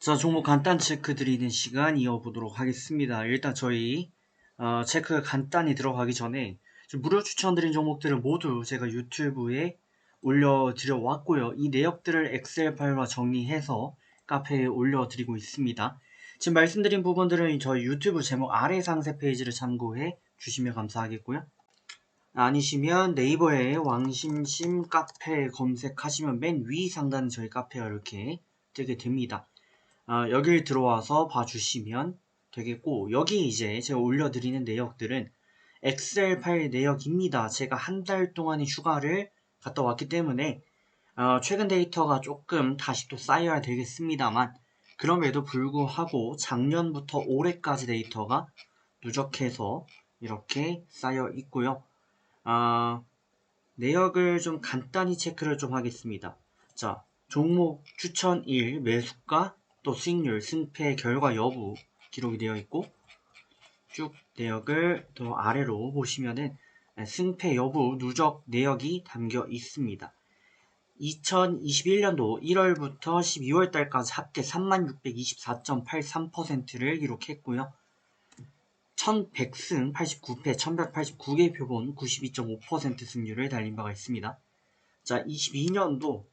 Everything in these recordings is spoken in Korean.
자, 종목 간단 체크 드리는 시간 이어보도록 하겠습니다. 일단 저희 어, 체크 간단히 들어가기 전에 무료 추천드린 종목들을 모두 제가 유튜브에 올려드려 왔고요. 이 내역들을 엑셀 파일로 정리해서 카페에 올려드리고 있습니다. 지금 말씀드린 부분들은 저희 유튜브 제목 아래 상세 페이지를 참고해 주시면 감사하겠고요. 아니시면 네이버에 왕심심 카페 검색하시면 맨 위 상단에 저희 카페가 이렇게 뜨게 됩니다. 어, 여길 들어와서 봐주시면 되겠고 여기 이제 제가 올려드리는 내역들은 엑셀 파일 내역입니다. 제가 한 달 동안의 휴가를 갔다 왔기 때문에 어, 최근 데이터가 조금 다시 또 쌓여야 되겠습니다만 그럼에도 불구하고 작년부터 올해까지 데이터가 누적해서 이렇게 쌓여 있고요. 어, 내역을 좀 간단히 체크를 좀 하겠습니다. 자, 종목 추천 1 매수가 또 수익률, 승패, 결과 여부 기록이 되어 있고 쭉 내역을 더 아래로 보시면은 승패 여부 누적 내역이 담겨 있습니다. 2021년도 1월부터 12월 달까지 합계 3624.83%를 기록했고요. 1100승 89패 1189개 표본 92.5% 승률을 달린 바가 있습니다. 자, 22년도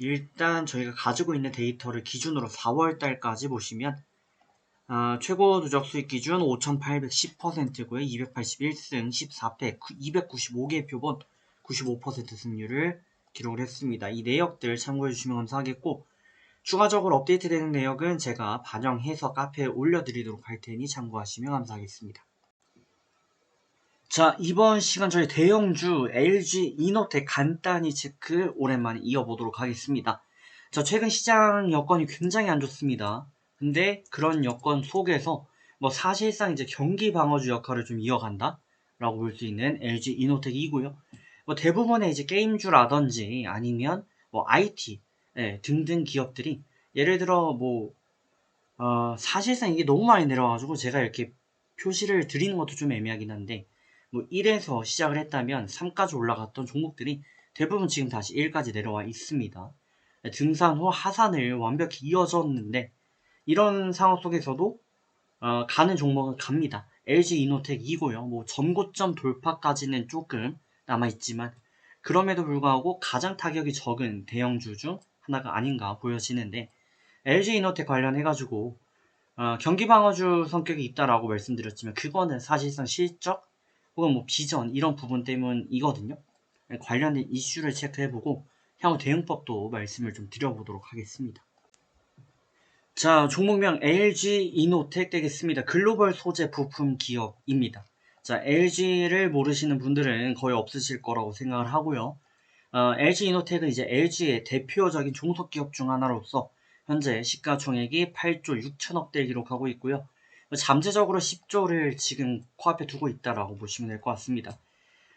일단 저희가 가지고 있는 데이터를 기준으로 4월달까지 보시면 어, 최고 누적 수익 기준 5,810%고요. 281승 14패 295개 표본 95% 승률을 기록을 했습니다. 이 내역들 참고해 주시면 감사하겠고 추가적으로 업데이트되는 내역은 제가 반영해서 카페에 올려드리도록 할 테니 참고하시면 감사하겠습니다. 자, 이번 시간 저희 대형주 LG 이노텍 간단히 체크 오랜만에 이어보도록 하겠습니다. 자, 최근 시장 여건이 굉장히 안 좋습니다. 근데 그런 여건 속에서 뭐 사실상 이제 경기 방어주 역할을 좀 이어간다? 라고 볼 수 있는 LG 이노텍이고요. 뭐 대부분의 이제 게임주라든지 아니면 뭐 IT 예, 등등 기업들이 예를 들어 뭐 어, 사실상 이게 너무 많이 내려와가지고 제가 이렇게 표시를 드리는 것도 좀 애매하긴 한데 뭐 1에서 시작을 했다면 3까지 올라갔던 종목들이 대부분 지금 다시 1까지 내려와 있습니다. 등산 후 하산을 완벽히 이어졌는데 이런 상황 속에서도 어, 가는 종목은 갑니다. LG 이노텍이고요. 뭐 전고점 돌파까지는 조금 남아있지만 그럼에도 불구하고 가장 타격이 적은 대형주 중 하나가 아닌가 보여지는데 LG 이노텍 관련해가지고 어, 경기 방어주 성격이 있다라고 말씀드렸지만 그거는 사실상 실적 혹은 뭐 비전 이런 부분 때문이거든요. 관련된 이슈를 체크해보고 향후 대응법도 말씀을 좀 드려보도록 하겠습니다. 자, 종목명 LG 이노텍 되겠습니다. 글로벌 소재 부품 기업입니다. 자, LG를 모르시는 분들은 거의 없으실 거라고 생각을 하고요. 어, LG 이노텍은 이제 LG의 대표적인 종속기업 중 하나로서 현재 시가총액이 8조 6천억대를 기록하고 있고요. 잠재적으로 10조를 지금 코앞에 두고 있다라고 보시면 될 것 같습니다.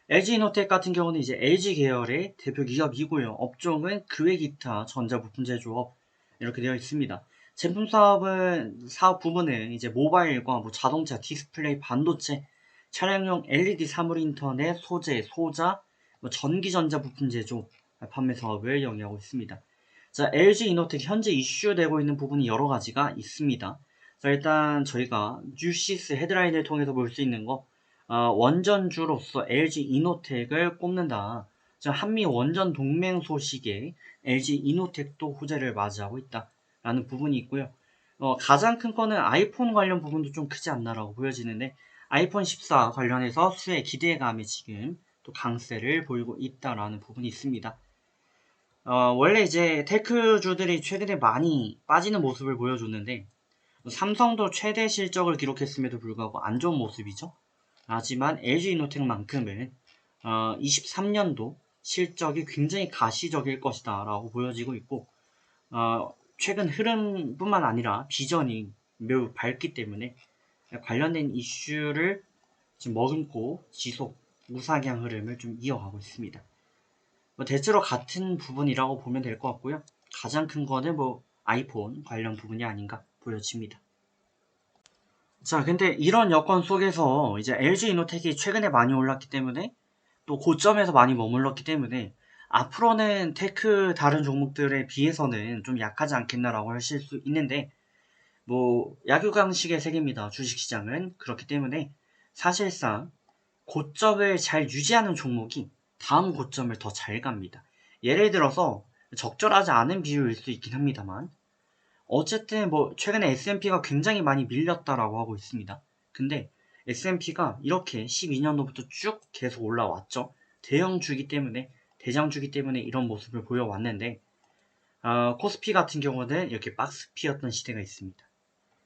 LG 이노텍 같은 경우는 이제 LG 계열의 대표 기업이고요. 업종은 그외 기타 전자부품 제조업 이렇게 되어 있습니다. 제품 사업은 사업 부분은 이제 모바일과 뭐 자동차, 디스플레이, 반도체, 차량용 LED 사물 인터넷, 소재, 소자, 뭐 전기 전자 부품 제조 판매 사업을 영위하고 있습니다. 자, LG 이노텍 현재 이슈되고 있는 부분이 여러 가지가 있습니다. 자, 일단 저희가 뉴시스 헤드라인을 통해서 볼 수 있는 거 어, 원전주로서 LG 이노텍을 꼽는다. 자, 한미 원전 동맹 소식에 LG 이노텍도 호재를 맞이하고 있다 라는 부분이 있고요. 어, 가장 큰 거는 아이폰 관련 부분도 좀 크지 않나라고 보여지는데 아이폰 14 관련해서 수혜 기대감이 지금 또 강세를 보이고 있다라는 부분이 있습니다. 어, 원래 이제 테크주들이 최근에 많이 빠지는 모습을 보여줬는데 삼성도 최대 실적을 기록했음에도 불구하고 안 좋은 모습이죠. 하지만 LG 이노텍만큼은 어, 23년도 실적이 굉장히 가시적일 것이다 라고 보여지고 있고 어, 최근 흐름뿐만 아니라 비전이 매우 밝기 때문에 관련된 이슈를 지금 머금고 지속 우상향 흐름을 좀 이어가고 있습니다. 뭐 대체로 같은 부분이라고 보면 될 것 같고요. 가장 큰 거는 뭐 아이폰 관련 부분이 아닌가 보여집니다. 자, 근데 이런 여건 속에서 이제 LG 이노텍이 최근에 많이 올랐기 때문에 또 고점에서 많이 머물렀기 때문에 앞으로는 테크 다른 종목들에 비해서는 좀 약하지 않겠나라고 하실 수 있는데 뭐 약육강식의 세계입니다. 주식시장은 그렇기 때문에 사실상 고점을 잘 유지하는 종목이 다음 고점을 더 잘 갑니다. 예를 들어서 적절하지 않은 비율일 수 있긴 합니다만 어쨌든 뭐 최근에 S&P가 굉장히 많이 밀렸다라고 하고 있습니다. 근데 S&P가 이렇게 12년도부터 쭉 계속 올라왔죠. 대형주기 때문에 대장주기 때문에 이런 모습을 보여왔는데 어, 코스피 같은 경우는 이렇게 박스피였던 시대가 있습니다.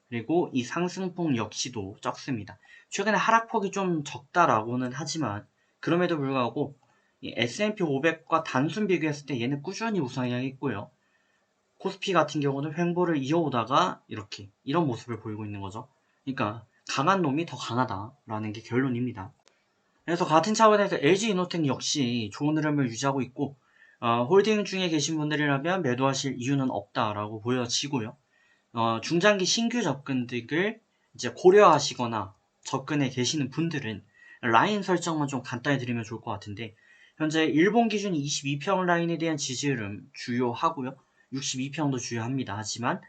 그리고 이 상승폭 역시도 적습니다. 최근에 하락폭이 좀 적다라고는 하지만 그럼에도 불구하고 이 S&P 500과 단순 비교했을 때 얘는 꾸준히 우상향했고요. 코스피 같은 경우는 횡보를 이어오다가 이렇게 이런 모습을 보이고 있는 거죠. 그러니까 강한 놈이 더 강하다라는 게 결론입니다. 그래서 같은 차원에서 LG 이노텍 역시 좋은 흐름을 유지하고 있고 어, 홀딩 중에 계신 분들이라면 매도하실 이유는 없다라고 보여지고요. 어, 중장기 신규 접근들을 이제 고려하시거나 접근에 계시는 분들은 라인 설정만 좀 간단히 드리면 좋을 것 같은데 현재 일본 기준 22평 라인에 대한 지지 흐름 주요하고요. 62평도 주요합니다. 하지만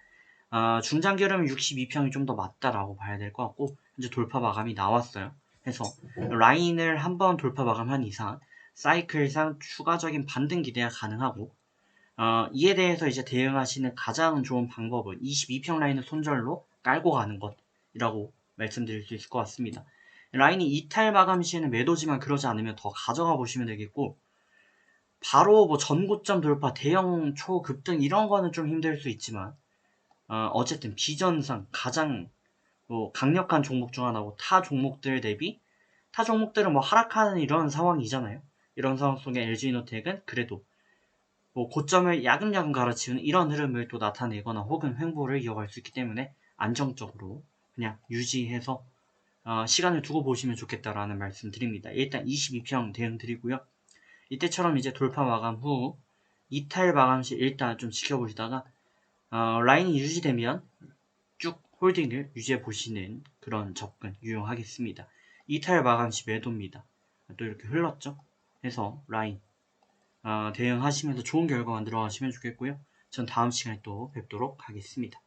어, 중장기 흐름은 62평이 좀 더 맞다라고 봐야 될 것 같고 현재 돌파 마감이 나왔어요. 그래서 라인을 한 번 돌파 마감한 이상 사이클상 추가적인 반등 기대가 가능하고 어, 이에 대해서 이제 대응하시는 가장 좋은 방법은 22평 라인을 손절로 깔고 가는 것이라고 말씀드릴 수 있을 것 같습니다. 라인이 이탈 마감 시에는 매도지만 그러지 않으면 더 가져가 보시면 되겠고 바로 뭐 전고점 돌파, 대형 초급등 이런 거는 좀 힘들 수 있지만 어, 쨌든 비전상 가장 뭐 강력한 종목 중 하나고 타 종목들 대비 타 종목들은 뭐 하락하는 이런 상황이잖아요. 이런 상황 속에 LG이노텍은 그래도 뭐 고점을 야금야금 갈아치우는 이런 흐름을 또 나타내거나 혹은 횡보를 이어갈 수 있기 때문에 안정적으로 그냥 유지해서 어, 시간을 두고 보시면 좋겠다라는 말씀 드립니다. 일단 22평 대응 드리고요. 이때처럼 이제 돌파 마감 후 이탈 마감 시 일단 좀 지켜보시다가 어, 라인이 유지되면 쭉 홀딩을 유지해 보시는 그런 접근 유용하겠습니다. 이탈 마감 시 매도입니다. 또 이렇게 흘렀죠? 해서 라인 어, 대응하시면서 좋은 결과 만들어 가시면 좋겠고요. 전 다음 시간에 또 뵙도록 하겠습니다.